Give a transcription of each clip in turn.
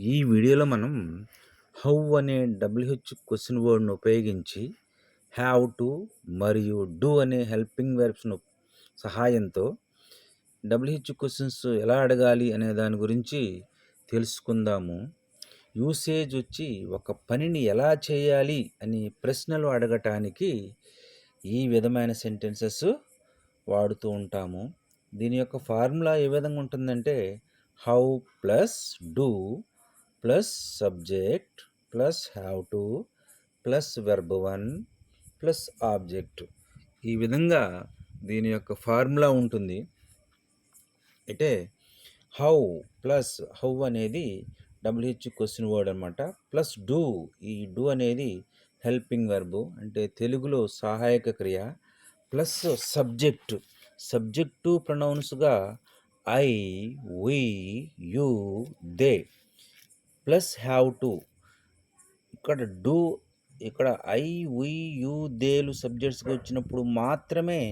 ఈ వీడియోలో మనం హౌ అనే డబ్ల్యూహెచ్ క్వశ్చన్ వర్డ్ను ఉపయోగించి హ్యావ్ టు మరియు డూ అనే హెల్పింగ్ వెర్బ్స్ను సహాయంతో డబ్ల్యూహెచ్ క్వశ్చన్స్ ఎలా అడగాలి అనే దాని గురించి తెలుసుకుందాము. యూసేజ్ వచ్చి ఒక పనిని ఎలా చేయాలి అని ప్రశ్నలు అడగటానికి ఈ విధమైన సెంటెన్సెస్ వాడుతూ ఉంటాము. దీని యొక్క ఫార్ములా ఏ విధంగా ఉంటుందంటే how plus do plus subject plus have to plus verb one plus object ఈ విధంగా దీని యొక్క ఫార్ములా ఉంటుంది. అయితే హౌ ప్లస్ హౌ అనేది డబ్ల్యూహెచ్ క్వశ్చన్ వర్డ్ అనమాట ప్లస్ డూ ఈ డూ అనేది హెల్పింగ్ వెర్బు అంటే తెలుగులో సహాయక క్రియ. Plus subject subject ప్రొనౌన్స్గా I we you they plus have to. ఇక్కడ డూ ఇక్కడ ఐ వి యు దేలు సబ్జెక్ట్స్గా వచ్చినప్పుడు మాత్రమే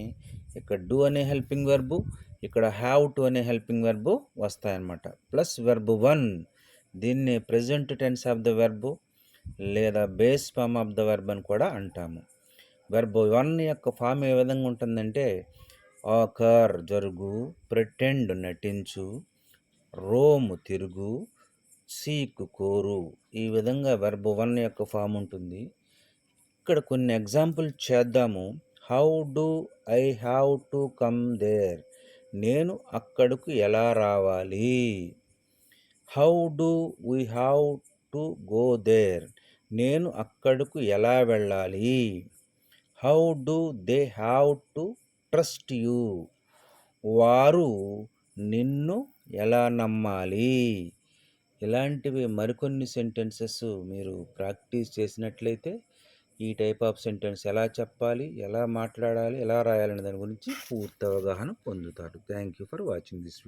ఇక్కడ డూ అనే హెల్పింగ్ వెర్బు ఇక్కడ హ్యావ్ టు అనే హెల్పింగ్ వెర్బు వస్తాయన్నమాట. ప్లస్ వెర్బు వన్ దీన్ని present tense of the verb లేదా base form of the verb అని కూడా అంటాము. వెర్బ్ వన్ యొక్క ఫామ్ ఏ విధంగా ఉంటుందంటే ఆకర్ జరుగు ప్రిటెండ్ నటించు రోమ్ తిరుగు సీక్ కోరు ఈ విధంగా వెర్బ్ వన్ యొక్క ఫామ్ ఉంటుంది. ఇక్కడ కొన్ని ఎగ్జాంపుల్ చేద్దాము. How do I have to come there నేను అక్కడకు ఎలా రావాలి? How do we have to go there నేను అక్కడకు ఎలా వెళ్ళాలి? How do they have to trust you వారు నిన్ను ఎలా నమ్మాలి? ఇలాంటివి మరికొన్ని సెంటెన్సెస్ మీరు ప్రాక్టీస్ చేసినట్లయితే ఈ టైప్ ఆఫ్ సెంటెన్స్ ఎలా చెప్పాలి ఎలా మాట్లాడాలి ఎలా రాయాలనే దాని గురించి పూర్తి అవగాహన పొందుతారు. Thank you for watching this video.